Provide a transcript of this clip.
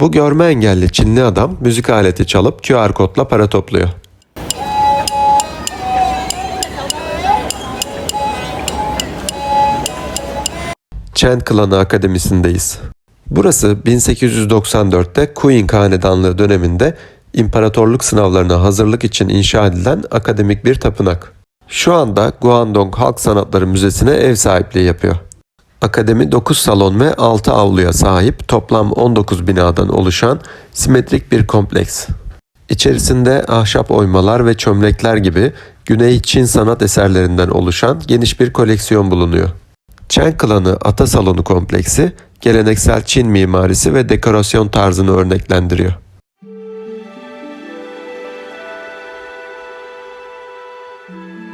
Bu görme engelli Çinli adam müzik aleti çalıp QR kodla para topluyor. Chen Klanı Akademisi'ndeyiz. Burası 1894'te Qing Hanedanlığı döneminde imparatorluk sınavlarına hazırlık için inşa edilen akademik bir tapınak. Şu anda Guangdong Halk Sanatları Müzesi'ne ev sahipliği yapıyor. Akademi 9 salon ve 6 avluya sahip toplam 19 binadan oluşan simetrik bir kompleks. İçerisinde ahşap oymalar ve çömlekler gibi Güney Çin sanat eserlerinden oluşan geniş bir koleksiyon bulunuyor. Chen klanı Ata Salonu kompleksi geleneksel Çin mimarisi ve dekorasyon tarzını örneklendiriyor. Müzik